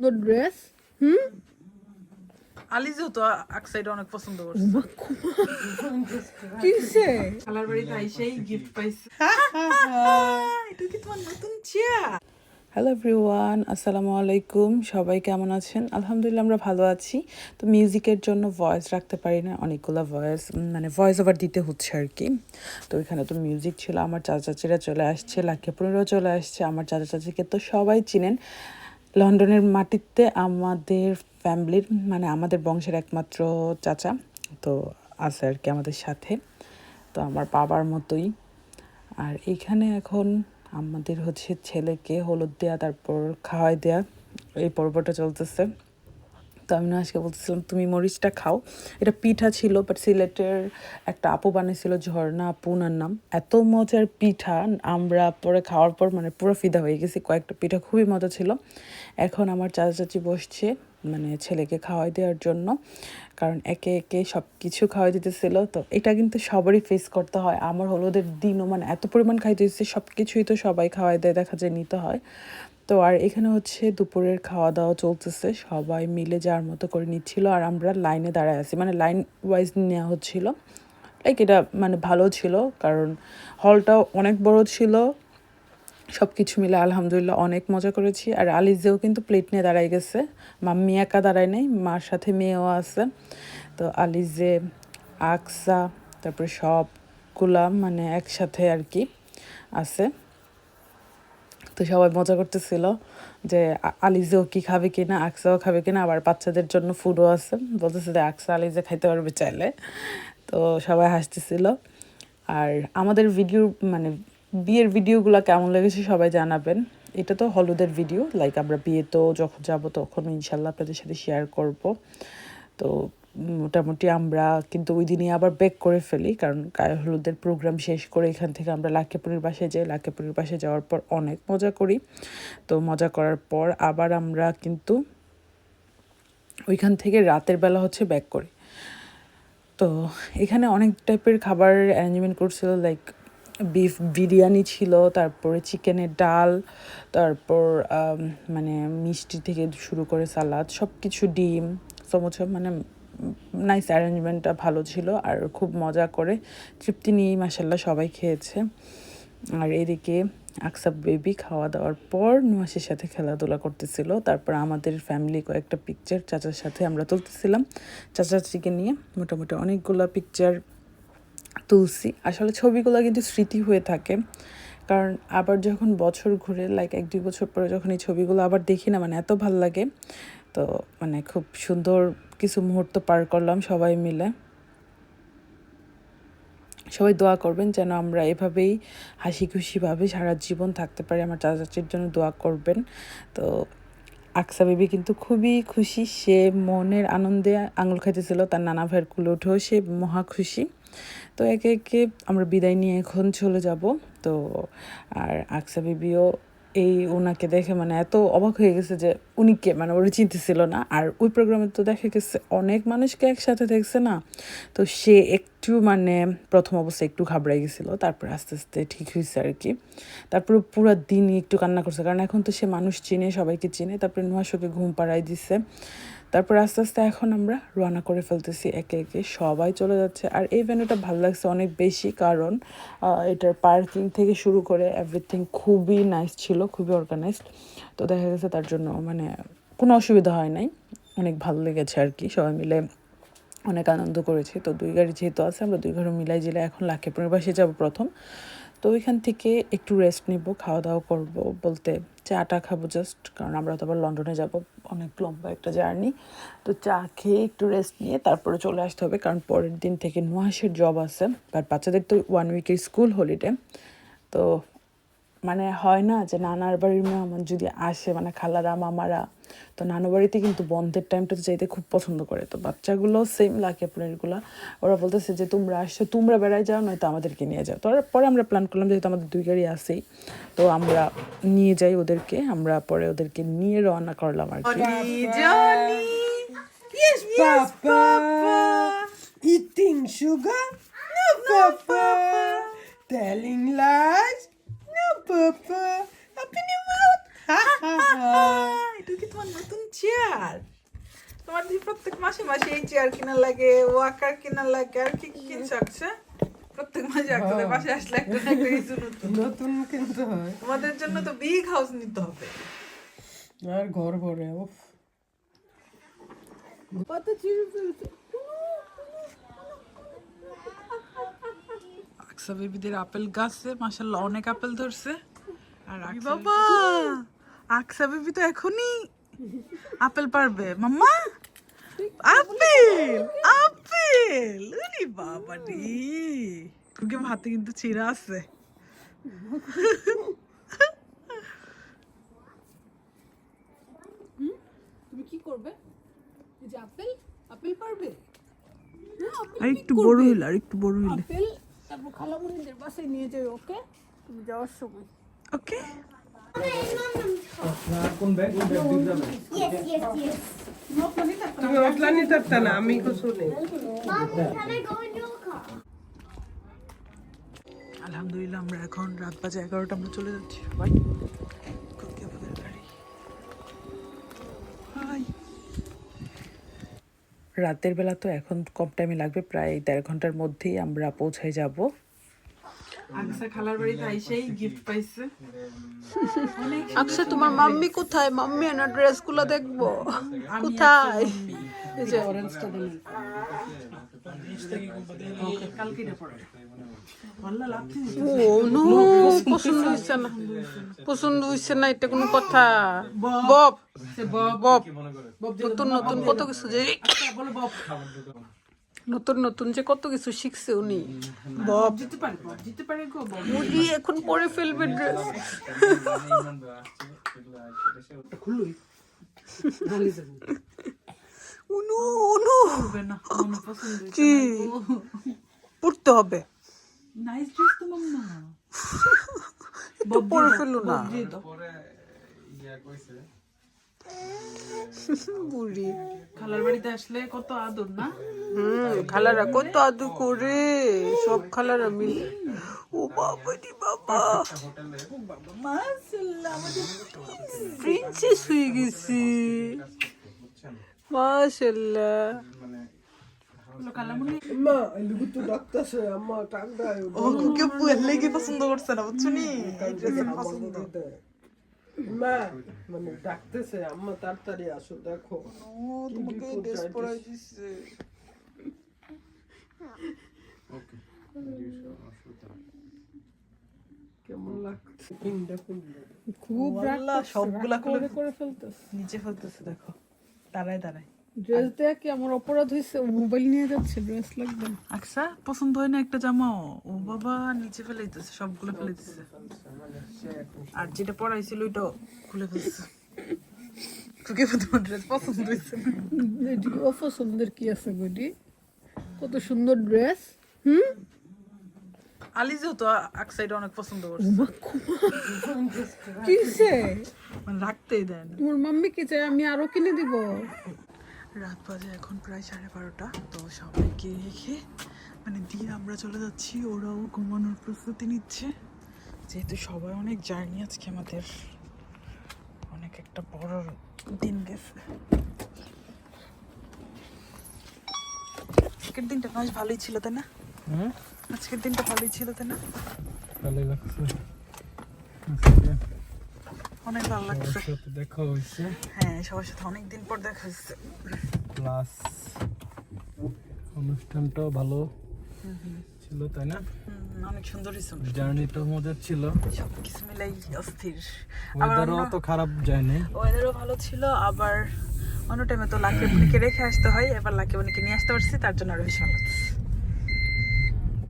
সুন্দর ড্রেস হুম আলিজও তো অনেক পছন্দ করছে। কিসে খালার বাড়িতে আইসেই গিফট পাইছে। এটা কি তোমার নতুন চেয়ার হ্যালো এভরিওয়ান আসসালামু আলাইকুম। সবাই কেমন আছেন? আলহামদুলিল্লাহ আমরা ভালো আছি। তো মিউজিকের জন্য ভয়েস রাখতে পারি না অনেকগুলো ভয়েস মানে ভয়েস ওভার দিতে হচ্ছে আর কি। তো এখানে তো মিউজিক ছিল আমার চাচা চাচিরা চলে আসছে লাখিয়াপুরেরও চলে আসছে আমার চাচা চাচিকে তো সবাই চিনেন। লন্ডনের মাটিতে আমাদের ফ্যামিলির মানে আমাদের বংশের একমাত্র চাচা তো আছে আর কি আমাদের সাথে। তো আমার বাবার মতোই। আর এখানে এখন আমাদের হচ্ছে ছেলেকে হলুদ দেয়া, তারপর খাওয়াই দেয়া, এই পর্বটা চলতেছে। তো আমি আজকে বলতেছিলাম, তুমি মরিচটা খাও। এটা পিঠা ছিল বাট সিলেটের একটা আপু বানিয়েছিল, ঝর্ণা আপু ওনার নাম। এত মজার পিঠা, আমরা পরে খাওয়ার পর মানে পুরো ফিদা হয়ে গেছি, কয়েকটা পিঠা খুবই মজা ছিল। এখন আমার চাচা চাচি বসছে মানে ছেলেকে খাওয়াই দেওয়ার জন্য, কারণ একে একে সব কিছু খাওয়াই দিতেছিল। তো এটা কিন্তু সবারই ফেস করতে হয়। আমার হলুদের দিনও মানে এত পরিমাণ খাইতে দিচ্ছে সব কিছুই তো সবাই খাওয়াই দেয়, দেখা যায় নিতে হয়। তো আর এখানে হচ্ছে দুপুরের খাওয়া দাওয়া চলতেছে। সবাই মিলে যার মতো করে নিচ্ছিল আর আমরা লাইনে দাঁড়ায় আছি। মানে লাইন ওয়াইজ নেওয়া হচ্ছিল। লাইক এটা মানে ভালো ছিল কারণ হলটাও অনেক বড় ছিল। সব কিছু মিলে আলহামদুলিল্লাহ অনেক মজা করেছি। আর আলিজেও কিন্তু প্লেট নিয়ে দাঁড়াই গেছে। মাম্মি একা দাঁড়ায় নেই, মার সাথে মেয়েও আছে। তো আলিজে, আকসা, তারপরে সবগুলা মানে একসাথে আর কি আছে। তো সবাই মজা করতেছিল যে আলিজেও কি খাবে কিনা, আকসাও খাবে কিনা, আবার বাচ্চাদের জন্য ফুডও আছে। বলতেছে যে আকসা আলিজে খাইতে পারবে চাইলে। তো সবাই হাসতেছিল। আর আমাদের ভিডিও মানে বিয়ের ভিডিওগুলো কেমন লেগেছে সবাই জানাবেন। এটা তো হলুদের ভিডিও লাইক আমরা বিয়েতেও যখন যাব তখন ইনশাল্লাহ আপনাদের সাথে শেয়ার করব। তো মোটামুটি আমরা কিন্তু ওই দিনই আবার বেক করে ফেলি, কারণ গায়ে হলুদের প্রোগ্রাম শেষ করে এখান থেকে আমরা লাকেপুরের বাসায় যাই। লাকেপুরের বাসায় যাওয়ার পর অনেক মজা করি। তো মজা করার পর আবার আমরা কিন্তু ওইখান থেকে রাতের বেলা হচ্ছে ব্যাক করি। তো এখানে অনেক টাইপের খাবার অ্যারেঞ্জমেন্ট করছিল লাইক বিফ বিরিয়ানি ছিল, তারপরে চিকেনের ডাল, তারপর মানে মিষ্টি থেকে শুরু করে সালাদ সব কিছু ডিম, সমোসা মানে নাইস অ্যারেঞ্জমেন্টটা ভালো ছিল আর খুব মজা করে তৃপ্তি নিয়েই মাসাল্লাহ সবাই খেয়েছে। আর এদিকে আকসাব বেবি খাওয়া দাওয়ার পর নুয়াসের সাথে খেলাধুলা করতেছিল। তারপর আমাদের ফ্যামিলি কয়েকটা পিকচার চাচার সাথে আমরা তুলতেছিলাম। চাচা চাচিকে নিয়ে মোটামুটি অনেকগুলো পিকচার তুলছি। আসলে ছবিগুলো কিন্তু স্মৃতি হয়ে থাকে। কারণ আবার যখন বছর ঘুরে লাইক এক দুই বছর পরে যখন এই ছবিগুলো আবার দেখি না মানে এত ভালো লাগে। তো মানে খুব সুন্দর কিছু মুহূর্ত পার করলাম সবাই মিলে। সবাই দোয়া করবেন যেন আমরা এভাবেই হাসি খুশিভাবে সারা জীবন থাকতে পারি। আমার চাচা চাচির জন্য দোয়া করবেন। তো আকসা বেবি কিন্তু খুবই খুশি। সে মনের আনন্দে আঙুল খাইতেছিল, তার নানা ভাইয়ের কুলে উঠেও সে মহা খুশি। তো একে একে আমরা বিদায় নিয়ে এখন চলে যাব। তো আর আকসা বেবিও এই ওনাকে দেখে মানে এত অবাক হয়ে গেছে যে উনি কে? মানে ওরা চিনতেছিল না। আর ওই প্রোগ্রামে তো দেখা গেছে অনেক মানুষকে একসাথে দেখছে না। তো সে একটু মানে প্রথম অবস্থায় একটু ঘাবড়াই গেছিল, তারপর আস্তে আস্তে ঠিক হয়েছে আর কি। তারপরে পুরো দিনই একটু কান্না করছে। কারণ এখন তো সে মানুষ চিনে, সবাইকে চিনে। তারপরে নুহাশোকে ঘুম পাড়াই দিছে। তারপর আস্তে আস্তে এখন আমরা রওনা করে ফেলতেছি একে একে। সবাই চলে যাচ্ছে। আর এই ভ্যানুটা ভালো লাগছে অনেক বেশি, কারণ এটার পার্কিং থেকে শুরু করে এভরিথিং খুবই নাইস ছিল, খুবই অর্গানাইজড তো দেখা গেছে তার জন্য মানে কোনো অসুবিধা হয় নাই। অনেক ভালো লেগেছে আর কি। সবাই মিলে অনেক আনন্দ করেছি। তো দুই গাড়ি যেহেতু আছে, আমরা দুই ঘরে মিলাই জিলে এখন লাখেপুরের বাসে যাব প্রথম। তো ওইখান থেকে একটু রেস্ট নিব খাওয়া দাওয়া করব বলতে চাটা খাব জাস্ট কারণ আমরা তো আবার লন্ডনে যাব, অনেক লম্বা একটা জার্নি। তো চা খেয়ে একটু রেস্ট নিয়ে তারপরে চলে আসতে হবে, কারণ পরের দিন থেকে নুহাসের জব আছে। বাট বাচ্চাদের তো ওয়ান উইকের স্কুল হলিডে তো মানে হয় না যে নানার বাড়ির মেয়ে আমার যদি আসে মানে খালারা মামারা তো নানু বাড়িতে কিন্তু বন্ধের টাইমটাতে যাইতে খুব পছন্দ করে তো বাচ্চাগুলো সেম লাগে আপনারগুলো ওরা বলতেছে যে তোমরা আসছো তোমরা বেড়ায় যাও নয়তো আমাদেরকে নিয়ে যাও তো পরে আমরা প্ল্যান করলাম যেহেতু আমাদের দুই গাড়ি আসেই তো আমরা নিয়ে যাই ওদেরকে আমরা পরে ওদেরকে নিয়ে রওনা করলাম আর কি Yes, Papa. Eating sugar? No, Papa. Telling lies? Mouth. এটা কি তোমার নতুন চেয়ার তোমার দিয়ে প্রত্যেক মাসে মাসে এই চেয়ার কেনা লাগে ওয়াকার কেনা লাগে আর কি কি কিনছো আকসা প্রত্যেক মাসে একটা বাসে আসলে একটা না নতুন নতুন কিনতে হয় তোমাদের জন্য তো বিগ হাউস নিতে হবে আর ঘর ভরে, উফ পাতা চিড়ে ফেলছে আকসা বেবিদের আপেল গাছে মাশাল্লাহ অনেক আপেল ধরছে। আর বাবা আকসা বেবি তো এখনই আপেল পারবে। মাম্মা আপেল আপেল উনি বাবা রে। তোকে হাতে কিন্তু চিরা আছে। তুমি কি করবে? যে আপেল আপেল পারবে? হ্যাঁ, আর একটু বড় হইলে আর একটু বড় হইলে। আপেল তারপর খালামুনিদের বাসে নিয়ে যাই ওকে? তুমি যাওয়ার সময়। ওকে. তুমি নিতে পারতা না আমি কিছু নেই? আলহামদুলিল্লাহ আমরা এখন রাত বাজে এগারোটা আমরা চলে যাচ্ছি সবাই রাতের বেলা তো এখন কম টাইমে লাগবে প্রায় দেড় ঘণ্টার মধ্যেই আমরা পৌঁছে যাব। আকসা খালার বাড়িতে আইসেই গিফট পাইছে। আকসা তোমার মাম্মি কোথায়? মাম্মি না ড্রেসগুলো দেখব। কোথায়? এই যে। অরেঞ্জটা দিলেন কালকে এটা পড়ে পছন্দ হইছে না। পছন্দ হইছে না এটা কোনো কথা বব বব নতুন নতুন কত কিছু যে নতুন নতুন যে কত কিছু শিখছে উনি বব এখন পরে ফেলবে ড্রেস উনু উনু কি? পড়তে হবে। নাইস ড্রেস তো মাম্মা। তো পরে ফেলো না। বুড়ি। খালার বাড়িতে আসলে কত আদর না? হুম খালারা কত আদু করে। সব খালারা মিলে। ও বাবা রে বাবা। মাশাআল্লাহ আমাদের প্রিন্সেস হয়ে গেছি। মাশাল্লাহ হলো খালামুনি মা এলুগু তো ডাক্তারছে আম্মা ও কুকে পুয়ের লেগে পছন্দ করছে না বুঝছ এই ড্রেসের পছন্দ মা মানে ডাকতেছে আম্মা তাড়াতাড়ি আসো দেখো ও তোমাকে ড্রেস পরাই দিছে কেমন লাগছে খুব রাগ সবগুলা খুলে করে ফেলতেছে নিচে ফেলতেছে দেখো দাঁড়ায় দাঁড়ায় ড্রেস দেয়া কি আমার অপরাধ হয়েছে মোবাইল নিয়ে যাচ্ছে ড্রেস লাগবে। আকসা পছন্দ হয় না একটা জামাও ও বাবা নিচে ফেলে দিতেছে সবগুলো ফেলে দিতেছে আর যেটা পরাইছিল ওইটা খুলে ফেলছে। তোকে তোমার ড্রেস পছন্দ হয়েছে অপছন্দের কি আছে গডি কত সুন্দর ড্রেস হুম? আলিজও তো আকসাইড অনেক পছন্দ করছে। কিসে? মানে রাখতেই দেয় না। তোমার মাম্মি কি চাই আমি আরও কিনে দিব? রাত বাজে এখন প্রায় সাড়ে বারোটা তো সবাইকে রেখে মানে দিয়ে আমরা চলে যাচ্ছি ওরাও ঘুমানোর প্রস্তুতি নিচ্ছে। যেহেতু সবাই অনেক জার্নি আজকে আমাদের অনেক একটা বড় দিন গেছে। আজকের দিনটা বেশ ভালোই ছিল তাই না? আজকের দিনটা ভালোই ছিল তাই না? ভালো লাগছে। অনেক ভালো লাগছে দেখা হয়েছে। হ্যাঁ সবার সাথে অনেক দিন পর দেখা হচ্ছে প্লাস অনুষ্ঠানটাও ভালো ছিল তাই না? অনেক সুন্দর জার্নিটাও মজার ছিল। সব কিছু মিলাই অস্থির। ওয়েদারও খারাপ ওয়েদারও ভালো ছিল আবার অন্য টাইমে তো লাকি বনিকে রেখে আসতে হয় এবার লাকি বনিকে নিয়ে আসতে পারছি তার জন্য আরও বেশি ভালো লাগছে